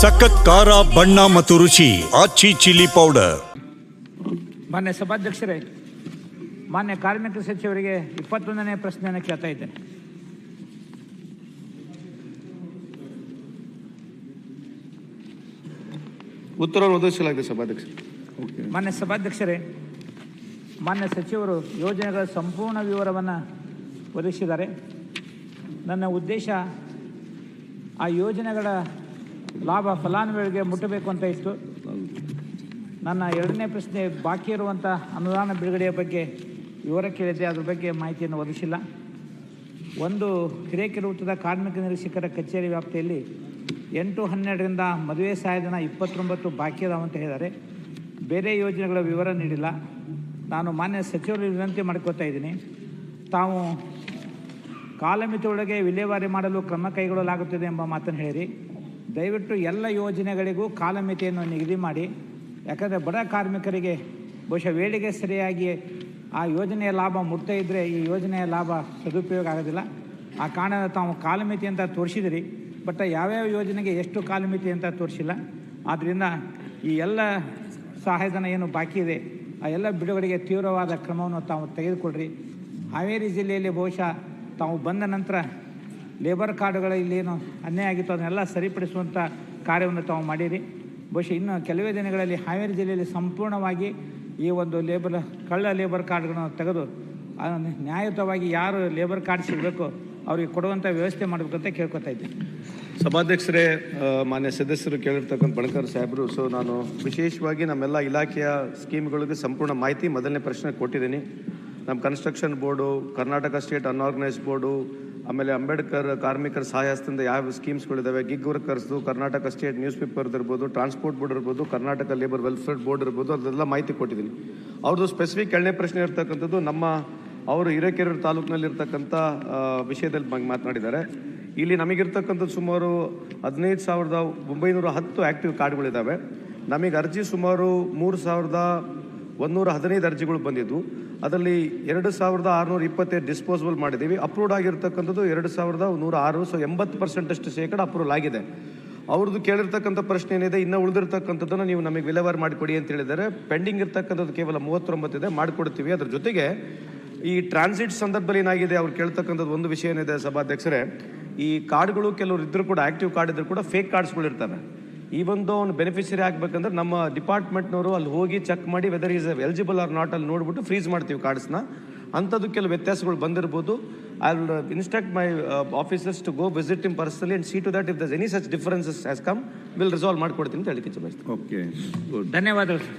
ಸಖತ್ ಖಾರ ಬಣ್ಣ ಮತ್ತು ರುಚಿ ಆಚಿ ಚಿಲ್ಲಿ ಪೌಡರ್ ಮಾನ್ಯ ಸಭಾಧ್ಯಕ್ಷರೇ ಮಾನ್ಯ ಕಾರ್ಮಿಕ ಸಚಿವರಿಗೆ ಇಪ್ಪತ್ತೊಂದನೇ ಪ್ರಶ್ನೆಯನ್ನು ಕೇಳ್ತಾ ಇದ್ದೇನೆ. ಉತ್ತರವನ್ನು ಒದಗಿಸಲಾಗಿದೆ ಸಭಾಧ್ಯಕ್ಷ ಮಾನ್ಯ ಸಭಾಧ್ಯಕ್ಷರೇ ಮಾನ್ಯ ಸಚಿವರು ಯೋಜನೆಗಳ ಸಂಪೂರ್ಣ ವಿವರವನ್ನು ಒದಗಿಸಿದ್ದಾರೆ. ನನ್ನ ಉದ್ದೇಶ ಆ ಯೋಜನೆಗಳ ಲಾಭ ಫಲಾನುಭವಿಗಳಿಗೆ ಮುಟ್ಟಬೇಕು ಅಂತ ಇತ್ತು. ನನ್ನ ಎರಡನೇ ಪ್ರಶ್ನೆ ಬಾಕಿ ಇರುವಂಥ ಅನುದಾನ ಬಿಡುಗಡೆಯ ಬಗ್ಗೆ ವಿವರ ಕೇಳಿದ್ದೆ. ಅದ್ರ ಬಗ್ಗೆ ಮಾಹಿತಿಯನ್ನು ಒದಗಿಸಿಲ್ಲ. ಒಂದು ಹಿರೇಕೆರೂಟದ ಕಾರ್ಮಿಕ ನಿರೀಕ್ಷಕರ ಕಚೇರಿ ವ್ಯಾಪ್ತಿಯಲ್ಲಿ ಎಂಟು ಹನ್ನೆರಡರಿಂದ ಮದುವೆ ಸಹಾಯಧನ ಇಪ್ಪತ್ತೊಂಬತ್ತು ಬಾಕಿ ಅದಾವ ಅಂತ ಹೇಳಿದ್ದಾರೆ. ಬೇರೆ ಯೋಜನೆಗಳ ವಿವರ ನೀಡಿಲ್ಲ. ನಾನು ಮಾನ್ಯ ಸಚಿವರು ವಿನಂತಿ ಮಾಡ್ಕೋತಾ ಇದ್ದೀನಿ. ತಾವು ಕಾಲಮಿತಿಯೊಳಗೆ ವಿಲೇವಾರಿ ಮಾಡಲು ಕ್ರಮ ಕೈಗೊಳ್ಳಲಾಗುತ್ತದೆ ಎಂಬ ಮಾತನ್ನು ಹೇಳಿರಿ. ದಯವಿಟ್ಟು ಎಲ್ಲ ಯೋಜನೆಗಳಿಗೂ ಕಾಲಮಿತಿಯನ್ನು ನಿಗದಿ ಮಾಡಿ. ಯಾಕಂದರೆ ಬಡ ಕಾರ್ಮಿಕರಿಗೆ ಬಹುಶಃ ವೇಳೆಗೆ ಸರಿಯಾಗಿ ಆ ಯೋಜನೆಯ ಲಾಭ ಮುಟ್ತಾ ಇದ್ದರೆ ಈ ಯೋಜನೆಯ ಲಾಭ ಸದುಪಯೋಗ ಆಗೋದಿಲ್ಲ. ಆ ಕಾರಣ ತಾವು ಕಾಲಮಿತಿ ಅಂತ ತೋರಿಸಿದಿರಿ, ಬಟ್ ಯಾವ್ಯಾವ ಯೋಜನೆಗೆ ಎಷ್ಟು ಕಾಲಮಿತಿ ಅಂತ ತೋರಿಸಿಲ್ಲ. ಆದ್ದರಿಂದ ಈ ಎಲ್ಲ ಸಹಾಯಧನ ಏನು ಬಾಕಿ ಇದೆ, ಆ ಎಲ್ಲ ಬಿಡುಗಡೆಗೆ ತೀವ್ರವಾದ ಕ್ರಮವನ್ನು ತಾವು ತೆಗೆದುಕೊಳ್ಳ್ರಿ ಹಾವೇರಿ ಜಿಲ್ಲೆಯಲ್ಲಿ ಬಹುಶಃ ತಾವು ಬಂದ ನಂತರ ಲೇಬರ್ ಕಾರ್ಡುಗಳ ಇಲ್ಲೇನು? ಅನ್ಯಾಯ ಆಗಿತ್ತು. ಅದನ್ನೆಲ್ಲ ಸರಿಪಡಿಸುವಂಥ ಕಾರ್ಯವನ್ನು ತಾವು ಮಾಡಿರಿ. ಬಹುಶಃ ಇನ್ನು ಕೆಲವೇ ದಿನಗಳಲ್ಲಿ ಹಾವೇರಿ ಜಿಲ್ಲೆಯಲ್ಲಿ ಸಂಪೂರ್ಣವಾಗಿ ಈ ಒಂದು ಲೇಬರ್, ಕಳ್ಳ ಲೇಬರ್ ಕಾರ್ಡ್ಗಳನ್ನು ತೆಗೆದು ನ್ಯಾಯಯುತವಾಗಿ ಯಾರು ಲೇಬರ್ ಕಾರ್ಡ್ ಸಿಗಬೇಕು, ಅವರಿಗೆ ಕೊಡುವಂಥ ವ್ಯವಸ್ಥೆ ಮಾಡಬೇಕಂತ ಕೇಳ್ಕೊತಾ ಇದ್ದೆ ಸಭಾಧ್ಯಕ್ಷರೇ ಮಾನ್ಯ ಸದಸ್ಯರು ಕೇಳಿರ್ತಕ್ಕಂಥ ಬಣಕರ್ ಸಾಹೇಬರು, ಸೊ ನಾನು ವಿಶೇಷವಾಗಿ ನಮ್ಮೆಲ್ಲ ಇಲಾಖೆಯ ಸ್ಕೀಮ್ಗಳಿಗೆ ಸಂಪೂರ್ಣ ಮಾಹಿತಿ ಮೊದಲನೇ ಪ್ರಶ್ನೆ ಕೊಟ್ಟಿದ್ದೀನಿ. ನಮ್ಮ construction board, Karnataka state unorganise board ಆಮೇಲೆ ಅಂಬೇಡ್ಕರ್ ಕಾರ್ಮಿಕರ ಸಹಾಯ ಹಸ್ತದಿಂದ ಯಾವ ಸ್ಕೀಮ್ಸ್ಗಳಿದ್ದಾವೆ ಗಿಗ್ ವರ್ಕರ್ಸ್ದು ಕರ್ನಾಟಕ ಸ್ಟೇಟ್ ನ್ಯೂಸ್ ಪೇಪರ್ ಇರ್ಬೋದು ಟ್ರಾನ್ಸ್ಪೋರ್ಟ್ ಬೋರ್ಡ್ ಇರ್ಬೋದು, ಕರ್ನಾಟಕ ಲೇಬರ್ ವೆಲ್ಫೇರ್ ಬೋರ್ಡ್ ಇರ್ಬೋದು ಅದೆಲ್ಲ ಮಾಹಿತಿ ಕೊಟ್ಟಿದ್ದೀನಿ. ಅವ್ರದ್ದು ಸ್ಪೆಸಿಫಿಕ್ ಎರಡನೇ ಪ್ರಶ್ನೆ ಇರ್ತಕ್ಕಂಥದ್ದು ನಮ್ಮ ಅವರು ಹಿರೇಕೆರೂರು ತಾಲೂಕಿನಲ್ಲಿರ್ತಕ್ಕಂಥ ವಿಷಯದಲ್ಲಿ ಮಾತನಾಡಿದ್ದಾರೆ. ಇಲ್ಲಿ ನಮಗಿರ್ತಕ್ಕಂಥದ್ದು ಸುಮಾರು ಹದಿನೈದು ಸಾವಿರದ ಒಂಬೈನೂರ ಹತ್ತು ಆ್ಯಕ್ಟಿವ್ ಕಾರ್ಡ್ಗಳಿದ್ದಾವೆ ನಮಗೆ ಅರ್ಜಿ ಸುಮಾರು ಮೂರು ಸಾವಿರದ ಒಂದೂರ ಹದಿನೈದು ಅರ್ಜಿಗಳು ಬಂದಿದ್ವು. ಅದರಲ್ಲಿ ಎರಡು ಸಾವಿರದ ಆರುನೂರ ಇಪ್ಪತ್ತೈದು ಡಿಸ್ಪೋಸಬಲ್ ಮಾಡಿದ್ದೀವಿ. ಅಪ್ರೂವ್ಡ್ ಆಗಿರ್ತಕ್ಕಂಥದ್ದು ಎರಡು ಸಾವಿರದ ನೂರ ಆರು ಸೊ ಎಂಬತ್ತು ಪರ್ಸೆಂಟಷ್ಟು ಶೇಕಡ ಅಪ್ರೂವಲ್ ಆಗಿದೆ. ಅವ್ರದ್ದು ಕೇಳಿರ್ತಕ್ಕಂಥ ಪ್ರಶ್ನೆ ಏನಿದೆ, ಇನ್ನೂ ಉಳಿದಿರ್ತಕ್ಕಂಥದ್ದನ್ನು ನೀವು ನಮಗೆ ವಿಲೇವಾರಿ ಮಾಡಿಕೊಡಿ ಅಂತ ಹೇಳಿದರೆ ಪೆಂಡಿಂಗ್ ಇರ್ತಕ್ಕಂಥದ್ದು ಕೇವಲ ಮೂವತ್ತೊಂಬತ್ತಿದೆ ಮಾಡಿಕೊಡ್ತೀವಿ. ಅದ್ರ ಜೊತೆಗೆ ಈ ಟ್ರಾನ್ಸಿಟ್ ಸಂದರ್ಭದಲ್ಲಿ ಏನಾಗಿದೆ, ಅವ್ರು ಕೇಳ್ತಕ್ಕಂಥದ್ದು ಒಂದು ವಿಷಯ ಏನಿದೆ ಸಭಾಧ್ಯಕ್ಷರೇ, ಈ ಕಾರ್ಡ್ಗಳು ಕೆಲವರು ಇದ್ದರೂ ಕೂಡ ಆ್ಯಕ್ಟಿವ್ ಕಾರ್ಡ್ ಇದ್ದರೂ ಕೂಡ ಫೇಕ್ ಕಾರ್ಡ್ಸ್ಗಳು ಇರ್ತವೆ ಈ ಒಂದು ಅವ್ನು ಬೆನಿಫಿಷರಿ ಆಗ್ಬೇಕಂದ್ರೆ ನಮ್ಮ ಡಿಪಾರ್ಟ್ಮೆಂಟ್ನವರು ಅಲ್ಲಿ ಹೋಗಿ ಚೆಕ್ ಮಾಡಿ whether is eligible or not ಅಲ್ಲಿ ನೋಡ್ಬಿಟ್ಟು ಫ್ರೀಸ್ ಮಾಡ್ತೀವಿ ಕಾರ್ಡ್ಸ್ನ ಅಂಥದ್ದು ಕೆಲವು ವ್ಯತ್ಯಾಸಗಳು ಬಂದಿರ್ಬೋದು. I will instruct my officers to go visit them personally and see to that if there's any such differences has come will resolve ಮಾಡಿಕೊಡ್ತೀನಿ ಅಂತ ಹೇಳಿಕೆ ಬಯಸ್ತೀನಿ. ಓಕೆ ಗುಡ್ ಧನ್ಯವಾದಗಳು ಸರ್